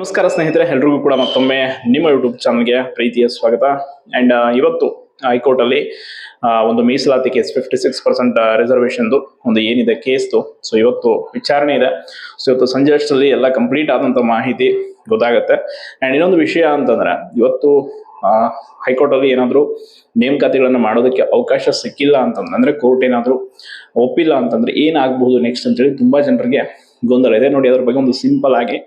ನಮಸ್ಕಾರ ಸ್ನೇಹಿತರೆ, ಎಲ್ರಿಗೂ ಕೂಡ ಮತ್ತೊಮ್ಮೆ ನಿಮ್ಮ ಯೂಟ್ಯೂಬ್ ಚಾನಲ್ಗೆ ಪ್ರೀತಿಯ ಸ್ವಾಗತ. ಆ್ಯಂಡ್ ಇವತ್ತು ಹೈಕೋರ್ಟಲ್ಲಿ ಒಂದು ಮೀಸಲಾತಿ ಕೇಸ್ ಫಿಫ್ಟಿ ಸಿಕ್ಸ್ ಪರ್ಸೆಂಟ್ ರಿಸರ್ವೇಷನ್ದು ಒಂದು ಏನಿದೆ ಕೇಸ್ದು ಸೊ ಇವತ್ತು ವಿಚಾರಣೆ ಇದೆ. ಸೊ ಇವತ್ತು ಸಂಜೆ ಅಷ್ಟರಲ್ಲಿ ಎಲ್ಲ ಕಂಪ್ಲೀಟ್ ಆದಂಥ ಮಾಹಿತಿ ಗೊತ್ತಾಗುತ್ತೆ. ಆ್ಯಂಡ್ ಇನ್ನೊಂದು ವಿಷಯ ಅಂತಂದ್ರೆ, ಇವತ್ತು ಹೈಕೋರ್ಟಲ್ಲಿ ಏನಾದರೂ ನೇಮಕಾತಿಗಳನ್ನು ಮಾಡೋದಕ್ಕೆ ಅವಕಾಶ ಸಿಕ್ಕಿಲ್ಲ ಅಂತಂದ್ರೆ ಕೋರ್ಟ್ ಏನಾದರೂ ಒಪ್ಪಿಲ್ಲ ಅಂತಂದ್ರೆ ಏನಾಗಬಹುದು ನೆಕ್ಸ್ಟ್ ಅಂತೇಳಿ ತುಂಬಾ ಜನರಿಗೆ ಗೊಂದಲ ಇದೆ. ನೋಡಿ, ಅದ್ರ ಬಗ್ಗೆ ಒಂದು ಸಿಂಪಲ್ ಆಗಿ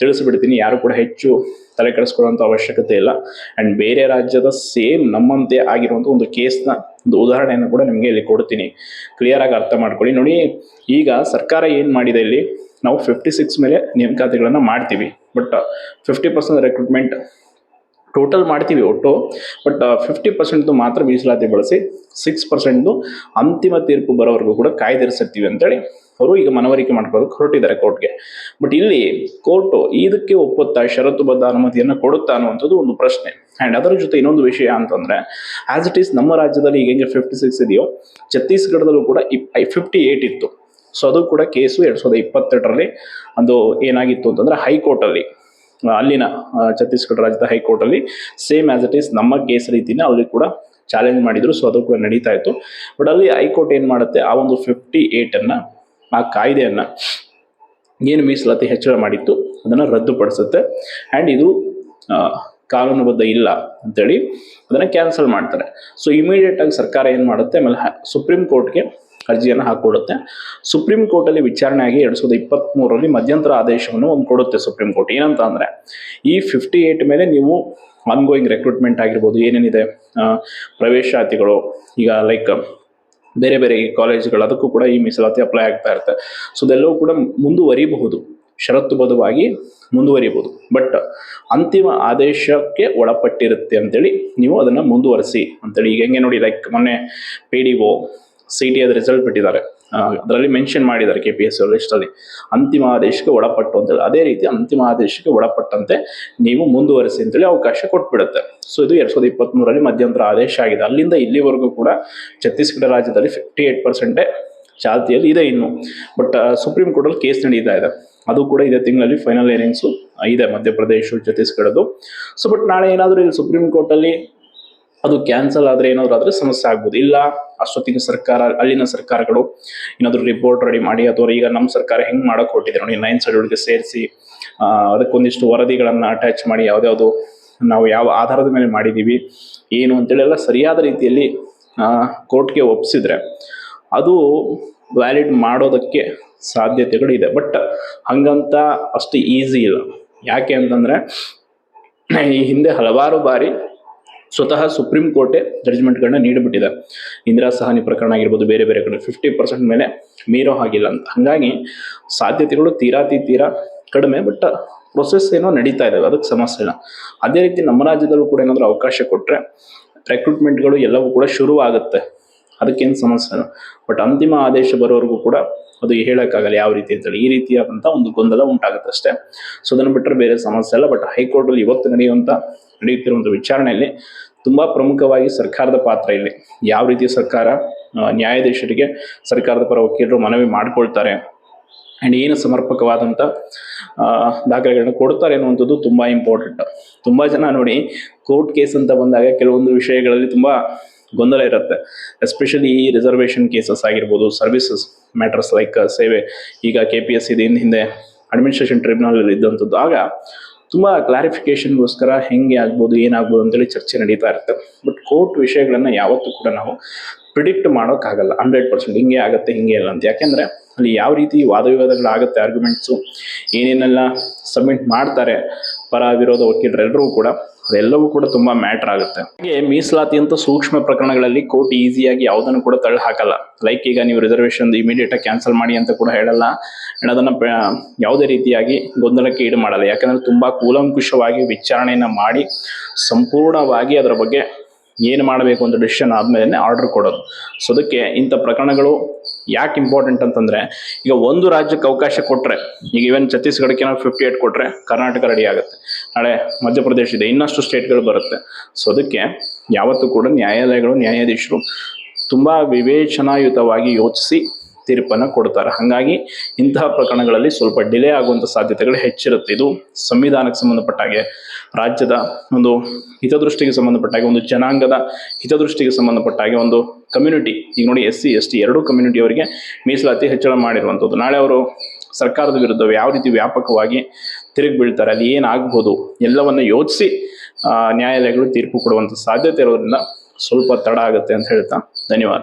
ತಿಳಿಸ್ಬಿಡ್ತೀನಿ. ಯಾರು ಕೂಡ ಹೆಚ್ಚು ತಲೆ ಕೆಡಿಸ್ಕೊಳ್ಳುವಂಥ ಅವಶ್ಯಕತೆ ಇಲ್ಲ. ಅಂಡ್ ಬೇರೆ ರಾಜ್ಯದ ಸೇಮ್ ನಮ್ಮಂತೆ ಆಗಿರುವಂಥ ಒಂದು ಕೇಸ್ನ ಒಂದು ಉದಾಹರಣೆಯನ್ನು ಕೂಡ ನಿಮಗೆ ಇಲ್ಲಿ ಕೊಡ್ತೀನಿ. ಕ್ಲಿಯರ್ ಆಗಿ ಅರ್ಥ ಮಾಡ್ಕೊಳ್ಳಿ. ನೋಡಿ, ಈಗ ಸರ್ಕಾರ ಏನು ಮಾಡಿದೆ ಇಲ್ಲಿ? ನಾವು ಫಿಫ್ಟಿ ಸಿಕ್ಸ್ ಮೇಲೆ ನೇಮಕಾತಿಗಳನ್ನು ಮಾಡ್ತೀವಿ. But fifty percent recruitment total ಮಾಡ್ತೀವಿ ಒಟ್ಟು, ಬಟ್ ಫಿಫ್ಟಿ ಪರ್ಸೆಂಟ್ದು ಮಾತ್ರ ಮೀಸಲಾತಿ ಬಳಸಿ ಸಿಕ್ಸ್ ಪರ್ಸೆಂಟ್ದು ಅಂತಿಮ ತೀರ್ಪು ಬರೋವರೆಗೂ ಕೂಡ ಕಾಯ್ದಿರಿಸಿರ್ತೀವಿ ಅಂತೇಳಿ ಅವರು ಈಗ ಮನವರಿಕೆ ಮಾಡ್ಕೊಳ್ಳೋದಕ್ಕೆ ಹೊರಟಿದ್ದಾರೆ ಕೋರ್ಟ್ಗೆ. ಬಟ್ ಇಲ್ಲಿ ಕೋರ್ಟು ಇದಕ್ಕೆ ಒಪ್ಪುತ್ತಾ ಷರತ್ತುಬದ್ಧ ಅನುಮತಿಯನ್ನು ಕೊಡುತ್ತಾ ಅನ್ನುವಂಥದ್ದು ಒಂದು ಪ್ರಶ್ನೆ. ಆ್ಯಂಡ್ ಅದರ ಜೊತೆ ಇನ್ನೊಂದು ವಿಷಯ ಅಂತಂದ್ರೆ ಆ್ಯಸ್ ಇಟ್ ಈಸ್ ನಮ್ಮ ರಾಜ್ಯದಲ್ಲಿ ಈಗ ಹೆಂಗೆ ಫಿಫ್ಟಿ ಸಿಕ್ಸ್ ಇದೆಯೋ, ಛತ್ತೀಸ್ಗಢದಲ್ಲೂ ಕೂಡ ಫಿಫ್ಟಿ ಏಯ್ಟ್ ಇತ್ತು. ಸೊ ಅದು ಕೂಡ ಕೇಸು ಎರಡು ಸಾವಿರದ ಇಪ್ಪತ್ತೆರಡರಲ್ಲಿ ಅದು ಏನಾಗಿತ್ತು ಅಂತಂದ್ರೆ ಹೈಕೋರ್ಟಲ್ಲಿ. ಅಲ್ಲಿನ ಛತ್ತೀಸ್ಗಢ ರಾಜ್ಯದ ಹೈಕೋರ್ಟಲ್ಲಿ ಸೇಮ್ ಆಸ್ ಇಟ್ ಈಸ್ ನಮ್ಮ ಕೇಸ್ ರೀತಿನೇ ಅಲ್ಲಿ ಕೂಡ ಚಾಲೆಂಜ್ ಮಾಡಿದ್ರು. ಸೊ ಅದು ಕೂಡ ನಡೀತಾ ಇತ್ತು. ಬಟ್ ಅಲ್ಲಿ ಹೈಕೋರ್ಟ್ ಏನು ಮಾಡುತ್ತೆ? ಆ ಒಂದು ಫಿಫ್ಟಿ ಏಯ್ಟನ್ನು ಆ ಕಾಯ್ದೆಯನ್ನು ಏನು ಮೀಸಲಾತಿ ಹೆಚ್ಚಳ ಮಾಡಿತ್ತು? ಅದನ್ನು ರದ್ದುಪಡಿಸುತ್ತೆ. ಆ್ಯಂಡ್ ಇದು ಕಾನೂನುಬದ್ಧ ಇಲ್ಲ ಅಂತೇಳಿ ಅದನ್ನು ಕ್ಯಾನ್ಸಲ್ ಮಾಡ್ತಾರೆ. ಸೊ ಇಮಿಡಿಯೇಟ್ ಆಗಿ ಸರ್ಕಾರ ಏನು ಮಾಡುತ್ತೆ? ಆಮೇಲೆ ಸುಪ್ರೀಂ ಕೋರ್ಟ್ಗೆ ಅರ್ಜಿಯನ್ನು ಹಾಕೊಡುತ್ತೆ. ಸುಪ್ರೀಂ ಕೋರ್ಟಲ್ಲಿ ವಿಚಾರಣೆ ಆಗಿ ಎರಡು ಸಾವಿರದ ಇಪ್ಪತ್ತ್ಮೂರರಲ್ಲಿ ಮಧ್ಯಂತರ ಆದೇಶವನ್ನು ಒಂದು ಕೊಡುತ್ತೆ ಸುಪ್ರೀಂ ಕೋರ್ಟ್. ಏನಂತ ಅಂದರೆ ಈ ಫಿಫ್ಟಿ ಏಯ್ಟ್ ಮೇಲೆ ನೀವು ಆನ್ಗೋಯಿಂಗ್ ರೆಕ್ರೂಟ್ಮೆಂಟ್ ಆಗಿರ್ಬೋದು, ಏನೇನಿದೆ ಪ್ರವೇಶಾತಿಗಳು, ಈಗ ಲೈಕ್ ಬೇರೆ ಬೇರೆ ಕಾಲೇಜ್ಗಳು, ಅದಕ್ಕೂ ಕೂಡ ಈ ಮೀಸಲಾತಿ ಅಪ್ಲೈ ಆಗ್ತಾ ಇರುತ್ತೆ. ಸೊ ಅದೆಲ್ಲವೂ ಕೂಡ ಮುಂದುವರಿಬಹುದು, ಷರತ್ತುಬದ್ಧವಾಗಿ ಮುಂದುವರಿಬಹುದು. ಬಟ್ ಅಂತಿಮ ಆದೇಶಕ್ಕೆ ಒಳಪಟ್ಟಿರುತ್ತೆ ಅಂತೇಳಿ ನೀವು ಅದನ್ನು ಮುಂದುವರಿಸಿ ಅಂತೇಳಿ. ಈಗ ಹೆಂಗೆ ನೋಡಿ ಲೈಕ್ ಮೊನ್ನೆ P D O C T ಅದು ರಿಸಲ್ಟ್ ಬಿಟ್ಟಿದ್ದಾರೆ. ಅದರಲ್ಲಿ ಮೆನ್ಷನ್ ಮಾಡಿದ್ದಾರೆ ಕೆ ಪಿ ಎಸ್ ಲಿಸ್ಟಲ್ಲಿ ಅಂತಿಮ ಆದೇಶಕ್ಕೆ ಒಳಪಟ್ಟು ಅಂತೇಳಿ ಅದೇ ರೀತಿ ಅಂತಿಮ ಆದೇಶಕ್ಕೆ ಒಳಪಟ್ಟಂತೆ ನೀವು ಮುಂದುವರಿಸಿ ಅಂತೇಳಿ ಅವಕಾಶ ಕೊಟ್ಬಿಡುತ್ತೆ. ಸೊ ಇದು ಎರಡ್ ಸಾವಿರದ ಇಪ್ಪತ್ತ್ಮೂರರಲ್ಲಿ ಮಧ್ಯಂತರ ಆದೇಶ ಆಗಿದೆ. ಅಲ್ಲಿಂದ ಇಲ್ಲಿವರೆಗೂ ಕೂಡ ಛತ್ತೀಸ್ಗಢ ರಾಜ್ಯದಲ್ಲಿ ಫಿಫ್ಟಿ ಏಟ್ ಪರ್ಸೆಂಟೇ ಚಾಲ್ತಿಯಲ್ಲಿ ಇದೆ ಇನ್ನು. ಬಟ್ ಸುಪ್ರೀಂ ಕೋರ್ಟಲ್ಲಿ ಕೇಸ್ ನಡೀತಾ ಇದೆ. ಅದು ಕೂಡ ಇದೇ ತಿಂಗಳಲ್ಲಿ ಫೈನಲ್ ಏರಿಂಗ್ಸು ಇದೆ ಮಧ್ಯಪ್ರದೇಶ ಛತ್ತೀಸ್ಗಢದ್ದು. ಸೊ ಬಟ್ ನಾಳೆ ಏನಾದರೂ ಇಲ್ಲಿ ಸುಪ್ರೀಂ ಕೋರ್ಟಲ್ಲಿ ಅದು ಕ್ಯಾನ್ಸಲ್ ಆದರೆ ಏನಾದರೂ ಆದರೆ ಸಮಸ್ಯೆ ಆಗ್ಬೋದು. ಇಲ್ಲ ಅಷ್ಟೊತ್ತಿಗೆ ಸರ್ಕಾರ, ಅಲ್ಲಿನ ಸರ್ಕಾರಗಳು ಏನಾದರೂ ರಿಪೋರ್ಟ್ ರೆಡಿ ಮಾಡಿ, ಅಥವಾ ಈಗ ನಮ್ಮ ಸರ್ಕಾರ ಹೆಂಗೆ ಮಾಡೋಕೆ ಹೊರಟಿದೆ ನೋಡಿ ನೈನ್ ಶೆಡ್ಯೂಲ್ಗೆ ಸೇರಿಸಿ ಅದಕ್ಕೊಂದಿಷ್ಟು ವರದಿಗಳನ್ನು ಅಟ್ಯಾಚ್ ಮಾಡಿ, ಯಾವ್ದ್ಯಾವುದು ನಾವು ಯಾವ ಆಧಾರದ ಮೇಲೆ ಮಾಡಿದ್ದೀವಿ ಏನು ಅಂತೇಳಿ ಎಲ್ಲ ಸರಿಯಾದ ರೀತಿಯಲ್ಲಿ ಕೋರ್ಟ್ಗೆ ಒಪ್ಪಿಸಿದ್ರೆ ಅದು ವ್ಯಾಲಿಡ್ ಮಾಡೋದಕ್ಕೆ ಸಾಧ್ಯತೆಗಳು ಇದೆ ಬಟ್ ಹಂಗಂತ ಅಷ್ಟು ಈಸಿ ಇಲ್ಲ. ಯಾಕೆ ಅಂತಂದರೆ, ಈ ಹಿಂದೆ ಹಲವಾರು ಬಾರಿ ಸ್ವತಃ ಸುಪ್ರೀಂ ಕೋರ್ಟೇ ಜಡ್ಜ್ಮೆಂಟ್ಗಳನ್ನ ನೀಡಿಬಿಟ್ಟಿದೆ. ಇಂದಿರಾ ಸಹಾನಿ ಪ್ರಕರಣ ಆಗಿರ್ಬೋದು, ಬೇರೆ ಬೇರೆ ಕಡೆ ಫಿಫ್ಟಿ ಪರ್ಸೆಂಟ್ ಮೇಲೆ ಮೀರೋ ಹಾಗಿಲ್ಲ ಅಂತ. ಹಾಗಾಗಿ ಸಾಧ್ಯತೆಗಳು ತೀರಾತಿ ತೀರಾ ಕಡಿಮೆ ಬಟ್ ಪ್ರೊಸೆಸ್ ಏನೋ ನಡೀತಾ ಇದ್ದಾವೆ ಅದಕ್ಕೆ ಸಮಸ್ಯೆ ಇಲ್ಲ. ಅದೇ ರೀತಿ ನಮ್ಮ ರಾಜ್ಯದಲ್ಲೂ ಕೂಡ ಏನಾದರೂ ಅವಕಾಶ ಕೊಟ್ಟರೆ ರೆಕ್ರೂಟ್ಮೆಂಟ್ಗಳು ಎಲ್ಲವೂ ಕೂಡ ಶುರು ಆಗುತ್ತೆ ಅದಕ್ಕೇನು ಸಮಸ್ಯೆ ಇಲ್ಲ. ಬಟ್ ಅಂತಿಮ ಆದೇಶ ಬರೋವರೆಗೂ ಕೂಡ ಅದು ಹೇಳೋಕ್ಕಾಗಲ್ಲ ಯಾವ ರೀತಿ ಅಂತೇಳಿ ಈ ರೀತಿಯಾದಂಥ ಒಂದು ಗೊಂದಲ ಉಂಟಾಗುತ್ತೆ ಅಷ್ಟೇ. ಸೊ ಅದನ್ನು ಬಿಟ್ಟರೆ ಬೇರೆ ಸಮಸ್ಯೆ ಇಲ್ಲ. ಬಟ್ ಹೈಕೋರ್ಟಲ್ಲಿ ಇವತ್ತು ನಡೆಯುವಂಥ, ನಡೆಯುತ್ತಿರುವಂಥ ವಿಚಾರಣೆಯಲ್ಲಿ ತುಂಬ ಪ್ರಮುಖವಾಗಿ ಸರ್ಕಾರದ ಪಾತ್ರ ಇಲ್ಲಿ. ಯಾವ ರೀತಿ ಸರ್ಕಾರ ನ್ಯಾಯಾಧೀಶರಿಗೆ ಸರ್ಕಾರದ ಪರ ವಕೀಲರು ಮನವಿ ಮಾಡಿಕೊಳ್ತಾರೆ ಆ್ಯಂಡ್ ಏನು ಸಮರ್ಪಕವಾದಂಥ ದಾಖಲೆಗಳನ್ನ ಕೊಡ್ತಾರೆ ಅನ್ನುವಂಥದ್ದು ತುಂಬ ಇಂಪಾರ್ಟೆಂಟ್ ತುಂಬ ಜನ ನೋಡಿ ಕೋರ್ಟ್ ಕೇಸ್ ಅಂತ ಬಂದಾಗ ಕೆಲವೊಂದು ವಿಷಯಗಳಲ್ಲಿ ತುಂಬ ಗೊಂದಲ ಇರುತ್ತೆ. ಎಸ್ಪೆಷಲಿ ಈ ರಿಸರ್ವೇಷನ್ ಕೇಸಸ್ ಆಗಿರ್ಬೋದು ಸರ್ವಿಸಸ್ ಮ್ಯಾಟರ್ಸ್ ಲೈಕ್ ಸೇವೆ, ಈಗ ಕೆ ಪಿ ಎಸ್ ಇದೆ ಹಿಂದೆ ಅಡ್ಮಿನಿಸ್ಟ್ರೇಷನ್ ಟ್ರಿಬ್ಯುನಲ್ ಇದ್ದಂಥದ್ದು. ಆಗ ತುಂಬ ಕ್ಲಾರಿಫಿಕೇಶನ್ಗೋಸ್ಕರ ಹೆಂಗೆ ಆಗ್ಬೋದು, ಏನಾಗ್ಬೋದು ಅಂತೇಳಿ ಚರ್ಚೆ ನಡೀತಾ ಇರುತ್ತೆ. ಬಟ್ ಕೋರ್ಟ್ ವಿಷಯಗಳನ್ನು ಯಾವತ್ತೂ ಕೂಡ ನಾವು ಪ್ರಿಡಿಕ್ಟ್ ಮಾಡೋಕ್ಕಾಗಲ್ಲ. ಹಂಡ್ರೆಡ್ ಪರ್ಸೆಂಟ್ ಹಿಂಗೆ ಆಗುತ್ತೆ, ಹಿಂಗೆ ಇಲ್ಲ ಅಂತ. ಯಾಕೆಂದರೆ ಅಲ್ಲಿ ಯಾವ ರೀತಿ ವಾದವಿವಾದಗಳಾಗುತ್ತೆ ಆರ್ಗ್ಯುಮೆಂಟ್ಸು ಏನೇನೆಲ್ಲ ಸಬ್ಮಿಟ್ ಮಾಡ್ತಾರೆ ಪರ ವಿರೋಧ ವಕೀಲರೆಲ್ಲರೂ ಕೂಡ ಅದೆಲ್ಲವೂ ಕೂಡ ತುಂಬಾ ಮ್ಯಾಟರ್ ಆಗುತ್ತೆ. ಹಾಗೆ ಮೀಸಲಾತಿ ಅಂತ ಸೂಕ್ಷ್ಮ ಪ್ರಕರಣಗಳಲ್ಲಿ ಕೋರ್ಟ್ ಈಸಿಯಾಗಿ ಯಾವುದನ್ನು ಕೂಡ ತಳ್ಳಿ ಹಾಕಲ್ಲ. ಲೈಕ್ ಈಗ ನೀವು ರಿಸರ್ವೇಷನ್ ಇಮಿಡಿಯೇಟ್ ಆಗಿ ಕ್ಯಾನ್ಸಲ್ ಮಾಡಿ ಅಂತ ಕೂಡ ಹೇಳಲ್ಲ. ಅಂಡ್ ಅದನ್ನ ಯಾವುದೇ ರೀತಿಯಾಗಿ ಗೊಂದಲಕ್ಕೆ ಈಡು ಮಾಡಲ್ಲ. ಯಾಕಂದ್ರೆ ತುಂಬಾ ಕೂಲಂಕುಷವಾಗಿ ವಿಚಾರಣೆಯನ್ನ ಮಾಡಿ ಸಂಪೂರ್ಣವಾಗಿ ಅದರ ಬಗ್ಗೆ ಏನು ಮಾಡಬೇಕು ಅಂತ ಡಿಸಿಷನ್ ಆದಮೇಲೆ ಆರ್ಡರ್ ಕೊಡೋದು. ಸೊ ಅದಕ್ಕೆ ಇಂಥ ಪ್ರಕರಣಗಳು ಯಾಕೆ ಇಂಪಾರ್ಟೆಂಟ್ ಅಂತಂದ್ರೆ, ಈಗ ಒಂದು ರಾಜ್ಯಕ್ಕೆ ಅವಕಾಶ ಕೊಟ್ಟರೆ ಈಗ ಇವನ್ ಛತ್ತೀಸ್ಗಢಕ್ಕೆ ನಾವು ಫಿಫ್ಟಿ ಏಟ್ ಕೊಟ್ಟರೆ ಕರ್ನಾಟಕ ರೆಡಿ ಆಗುತ್ತೆ. ನಾಳೆ ಮಧ್ಯಪ್ರದೇಶ ಇದೆ, ಇನ್ನಷ್ಟು ಸ್ಟೇಟ್ಗಳು ಬರುತ್ತೆ. ಸೊ ಅದಕ್ಕೆ ಯಾವತ್ತೂ ಕೂಡ ನ್ಯಾಯಾಲಯಗಳು, ನ್ಯಾಯಾಧೀಶರು ತುಂಬಾ ವಿವೇಚನಾಯುತವಾಗಿ ಯೋಚಿಸಿ ತೀರ್ಪನ್ನು ಕೊಡ್ತಾರೆ. ಹಾಗಾಗಿ ಇಂತಹ ಪ್ರಕರಣಗಳಲ್ಲಿ ಸ್ವಲ್ಪ ಡಿಲೇ ಆಗುವಂಥ ಸಾಧ್ಯತೆಗಳು ಹೆಚ್ಚಿರುತ್ತೆ. ಇದು ಸಂವಿಧಾನಕ್ಕೆ ಸಂಬಂಧಪಟ್ಟ ಹಾಗೆ ರಾಜ್ಯದ ಒಂದು ಹಿತದೃಷ್ಟಿಗೆ ಸಂಬಂಧಪಟ್ಟ ಹಾಗೆ ಒಂದು ಜನಾಂಗದ ಹಿತದೃಷ್ಟಿಗೆ ಸಂಬಂಧಪಟ್ಟ ಹಾಗೆ ಒಂದು ಕಮ್ಯುನಿಟಿ ಈಗ ನೋಡಿ ಎಸ್ ಸಿ, ಎಸ್ ಟಿ ಎರಡೂ ಕಮ್ಯುನಿಟಿಯವರಿಗೆ ಮೀಸಲಾತಿ ಹೆಚ್ಚಳ ಮಾಡಿರುವಂಥದ್ದು. ನಾಳೆ ಅವರು ಸರ್ಕಾರದ ವಿರುದ್ಧ ಯಾವ ರೀತಿ ವ್ಯಾಪಕವಾಗಿ ತಿರುಗಿ ಬೀಳ್ತಾರೆ, ಅಲ್ಲಿ ಏನಾಗ್ಬೋದು ಎಲ್ಲವನ್ನು ಯೋಚಿಸಿ ನ್ಯಾಯಾಲಯಗಳು ತೀರ್ಪು ಕೊಡುವಂಥ ಸಾಧ್ಯತೆ ಇರೋದ್ರಿಂದ ಸ್ವಲ್ಪ ತಡ ಆಗುತ್ತೆ ಅಂತ ಹೇಳ್ತಾ ಧನ್ಯವಾದ.